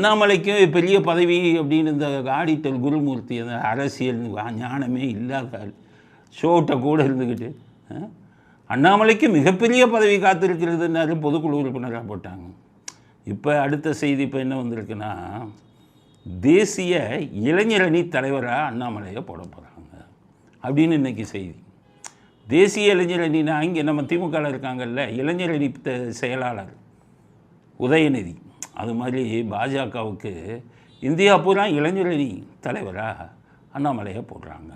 அண்ணாமலைக்கும் பெரிய பதவி அப்படின்னு இந்த ஆடிட்டல் குருமூர்த்தி அந்த அரசியல் ஞானமே இல்லாத ஷோட்டை கூட இருந்துக்கிட்டு அண்ணாமலைக்கு மிகப்பெரிய பதவி காத்திருக்கிறதுனாரு பொதுக்குழு உறுப்பினராக போட்டாங்க. இப்போ அடுத்த செய்தி இப்போ என்ன வந்திருக்குன்னா தேசிய இளைஞரணி தலைவராக அண்ணாமலையை போட போகிறாங்க அப்படின்னு இன்றைக்கி செய்தி. தேசிய இளைஞரணினா இங்கே நம்ம திமுகவில் இருக்காங்கல்ல இளைஞரணி த- செயலாளர் உதயநிதி. அது மாதிரி பாஜகவுக்கு இந்தியா பூரா இளைஞரணி தலைவராக அண்ணாமலையை போடுறாங்க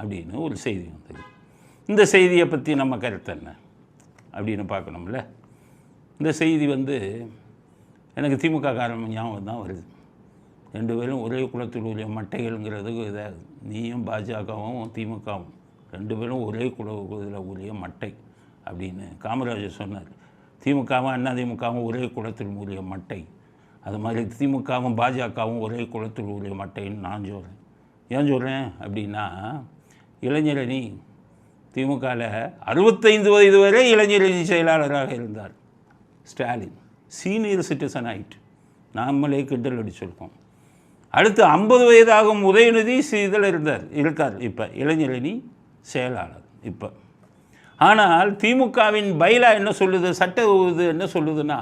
அப்படின்னு ஒரு செய்தி வந்தது. இந்த செய்தியை பற்றி நம்ம கருத்து என்ன அப்படின்னு பார்க்கணும்ல. இந்த செய்தி வந்து எனக்கு திமுக காரணம் ஞாபகம் தான் வருது. ரெண்டு பேரும் ஒரே குலத்தில் உரிய மட்டைகள்ங்கிறது இதாக நீயும் பாஜகவும் திமுகவும் ரெண்டு பேரும் ஒரே குல இதில் உரிய மட்டை அப்படின்னு காமராஜர் சொன்னார். திமுகவும் அண்ணா திமுகவும் ஒரே குலத்தில் உரிய மட்டை அது மாதிரி திமுகவும் பாஜகவும் ஒரே குலத்தில் உரிய மட்டைன்னு நான் சொல்கிறேன் ஏன் சொல்கிறேன் அப்படின்னா இளைஞரணி திமுகவில் அறுபத்தைந்து வயது வரை இளைஞரணி செயலாளராக இருந்தார். ஸ்டாலின். சீனியர் சிட்டிசன் ஆயிட்டு. நாமளே கிண்டல் அடிச்சிருக்கோம் அடுத்து ஐம்பது வயதாகும் உதயநிதி இதில் இருந்தார். இருக்கார் இப்போ இளைஞரணி செயலாளர் இப்போ. ஆனால் திமுகவின் பைலா என்ன சொல்லுது? சட்ட என்ன சொல்லுதுன்னா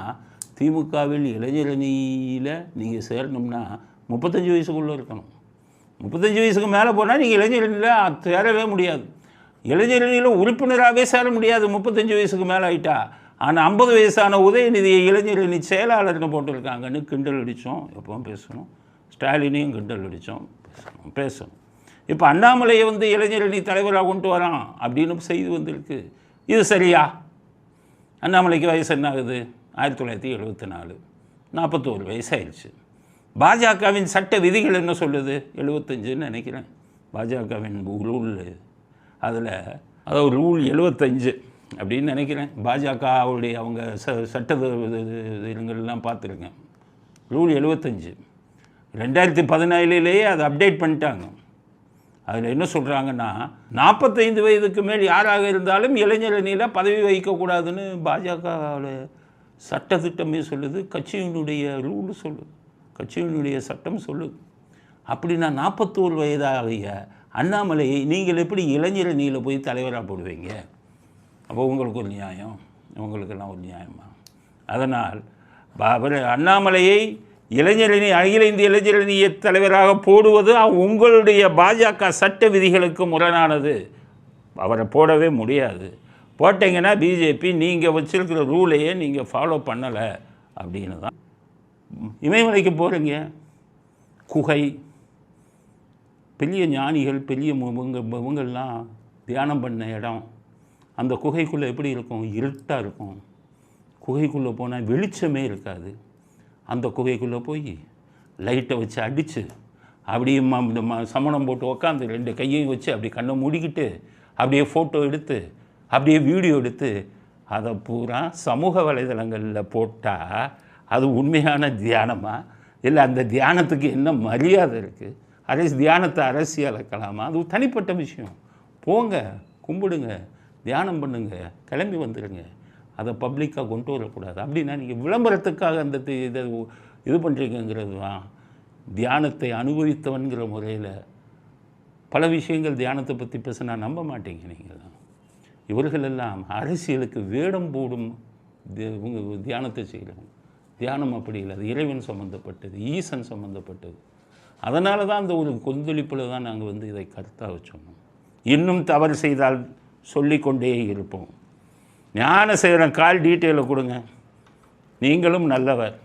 திமுகவில் இளைஞரணியில் நீங்கள் சேரணும்னா முப்பத்தஞ்சு வயசுக்குள்ளே இருக்கணும். முப்பத்தஞ்சு வயசுக்கு மேலே போனால் நீங்கள் இளைஞரணியில் சேரவே முடியாது. இளைஞரணியில் உறுப்பினராகவே சேர முடியாது. முப்பத்தஞ்சு வயசுக்கு மேலே ஆயிட்டா. ஆனால் ஐம்பது வயசான உதயநிதியை இளைஞரணி செயலாளர்னு போட்டிருக்காங்கன்னு கிண்டல் அடித்தோம் எப்பவும் பேசணும். ஸ்டாலினையும் கிண்டல் அடித்தோம் பேசணும். பேசணும். இப்போ அண்ணாமலையை வந்து இளைஞரணி தலைவராக கொண்டு வரான் அப்படின்னு செய்து வந்திருக்கு. இது சரியா? அண்ணாமலைக்கு வயசு என்ன ஆகுது ஆயிரத்தி தொள்ளாயிரத்தி எழுபத்தி நாலு. நாற்பத்தோரு வயசாயிடுச்சு. பாஜகவின் சட்ட விதிகள் என்ன சொல்லுது? எழுபத்தஞ்சுன்னு நினைக்கிறேன். பாஜகவின் ரூல் அதில் அதாவது ரூல் எழுபத்தஞ்சு அப்படின்னு நினைக்கிறேன். பாஜகவுடைய அவங்க ச சட்ட இதுங்கள்லாம் பார்த்துருக்கேன். ரூல் எழுபத்தஞ்சு ரெண்டாயிரத்தி பதினேழுலேயே அதை அப்டேட் பண்ணிட்டாங்க. அதில் என்ன சொல்கிறாங்கன்னா நாற்பத்தைந்து வயதுக்கு மேல் யாராக இருந்தாலும் இளைஞர் அணியில் பதவி வகிக்கக்கூடாதுன்னு பாஜகவில் சட்டத்திட்டமே சொல்லுது கட்சியினுடைய ரூல் சொல்லுது கட்சியினுடைய சட்டம் சொல்லுது. அப்படின்னா நாற்பத்தோரு வயதாகிய அண்ணாமலையை நீங்கள் எப்படி இளைஞரணியில் போய் தலைவராக போடுவீங்க? அப்போ உங்களுக்கு ஒரு நியாயம் உங்களுக்கெல்லாம் ஒரு நியாயமா? அதனால் அவர் அண்ணாமலையை இளைஞரணி அகில இந்திய இளைஞரணிய தலைவராக போடுவது உங்களுடைய பாஜக சட்ட விதிகளுக்கு முரணானது. அவரை போடவே முடியாது. போட்டீங்கன்னா பிஜேபி நீங்கள் வச்சுருக்கிற ரூலையே நீங்கள் ஃபாலோ பண்ணலை அப்படின்னு தான். இமயமலைக்கு போகிறீங்க குகை பெரிய ஞானிகள் பெரிய மு- இவங்க இவங்கெல்லாம் தியானம் பண்ண இடம். அந்த குகைக்குள்ளே எப்படி இருக்கும்? இருட்டாக இருக்கும். குகைக்குள்ளே போனால் வெளிச்சமே இருக்காது. அந்த குகைக்குள்ளே போய் லைட்டை வச்சு அடித்து அப்படியே ம இந்த ம சமணம் போட்டு உக்காந்து ரெண்டு கையையும் வச்சு அப்படி கண்ணை மூடிக்கிட்டு அப்படியே ஃபோட்டோ எடுத்து அப்படியே வீடியோ எடுத்து அதை பூரா சமூக வலைதளங்களில் போட்டால் அது உண்மையான தியானமா? இல்லை அந்த தியானத்துக்கு என்ன மரியாதை இருக்குது அரசு தியானத்தை அரசியலக்கலாமா? அது தனிப்பட்ட விஷயம். போங்க கும்பிடுங்க தியானம் பண்ணுங்க கிளம்பி வந்துடுங்க அதை பப்ளிக்காக கொண்டு வரக்கூடாது. அப்படின்னா நீங்கள் விளம்பரத்துக்காக அந்த இதை இது பண்ணுறீங்கிறது தான் தியானத்தை அனுபவித்தவன்கிற முறையில் பல விஷயங்கள் தியானத்தை பற்றி பேச நான் நம்ப மாட்டேங்க நீங்கள் தான் இவர்களெல்லாம் அரசியலுக்கு வேடம் போடும் இவங்க தியானத்தை செய்கிறாங்க தியானம் அப்படி இல்லை அது இறைவன் சம்மந்தப்பட்டது ஈசன் சம்மந்தப்பட்டது அதனால தான் அந்த ஒரு கொந்தளிப்பில் தான் நாங்கள் வந்து இதை கருத்தாக வச்சோம். இன்னும் தவறு செய்தால் சொல்லிக்கொண்டே இருப்போம். ஞானசேகரன் கால் டீட்டெயிலை கொடுங்க. நீங்களும் நல்லவர்.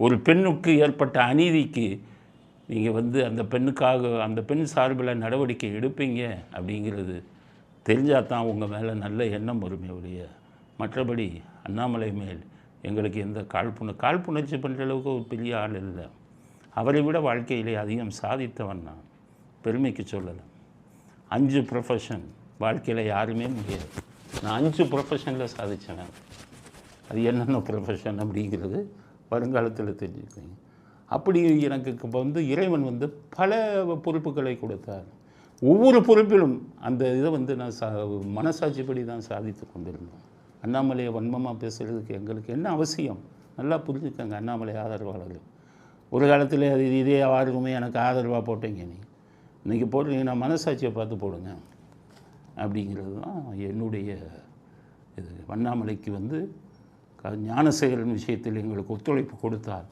ஒரு பெண்ணுக்கு ஏற்பட்ட அநீதிக்கு நீங்கள் வந்து அந்த பெண்ணுக்காக அந்த பெண் சார்பில் நடவடிக்கை எடுப்பீங்க அப்படிங்கிறது தெரிஞ்சால் தான் உங்கள் மேலே நல்ல எண்ணம் வருமே ஒழிய மற்றபடி அண்ணாமலை மேல் எங்களுக்கு எந்த காழ்ப்புண காழ்ப்புணர்ச்சி பண்ணுற அளவுக்கு ஒரு பெரிய ஆள் இல்லை. அவரை விட வாழ்க்கையிலே அதிகம் சாதித்தவன் நான். பெருமைக்கு சொல்லலை அஞ்சு ப்ரொஃபஷன் வாழ்க்கையில் யாருமே முடியாது. நான் அஞ்சு ப்ரொஃபஷனில் சாதித்தேன் அது என்னென்ன ப்ரொஃபஷன் அப்படிங்கிறது வருங்காலத்தில் தெரிஞ்சுக்கிறேன் அப்படி எனக்கு இப்போ வந்து இறைவன் வந்து பல பொறுப்புகளை கொடுத்தார். ஒவ்வொரு பொறுப்பிலும் அந்த இதை வந்து நான் சா மனசாட்சிப்படி தான் சாதித்து கொண்டிருந்தோம். அண்ணாமலையை வன்மமாக பேசுகிறதுக்கு எங்களுக்கு என்ன அவசியம்? நல்லா புரிஞ்சுக்கங்க அண்ணாமலை ஆதரவாளர்கள். ஒரு காலத்தில் அது இதே ஆர்வமே எனக்கு ஆதரவாக போட்டீங்க நீ. இன்றைக்கி போடுறீங்கன்னா மனசாட்சியை பார்த்து போடுங்க. அப்படிங்கிறது தான் என்னுடைய இது. வண்ணாமலைக்கு வந்து க- ஞானசேகரன் விஷயத்தில் எங்களுக்கு ஒத்துழைப்பு கொடுத்தால்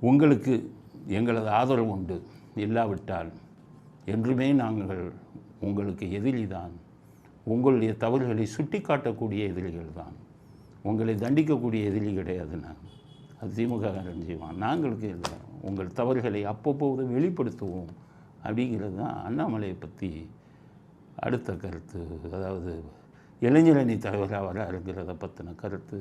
உங்களுக்கு எங்களது ஆதரவு உண்டு. இல்லாவிட்டால் என்றுமே நாங்கள் உங்களுக்கு எதிரி தான் உங்களுடைய தவறுகளை சுட்டிக்காட்டக்கூடிய எதிரிகள் தான் உங்களை தண்டிக்கக்கூடிய எதிரி கிடையாது நாங்கள் அது திமுக செய்வான். நாங்களுக்கு இல்லை உங்கள் தவறுகளை அப்பப்போது வெளிப்படுத்துவோம். அப்படிங்கிறது தான் அண்ணாமலையை பற்றி அடுத்த கருத்து. அதாவது இளைஞரணி தலைவராக வராருங்கிறத பற்றின கருத்து.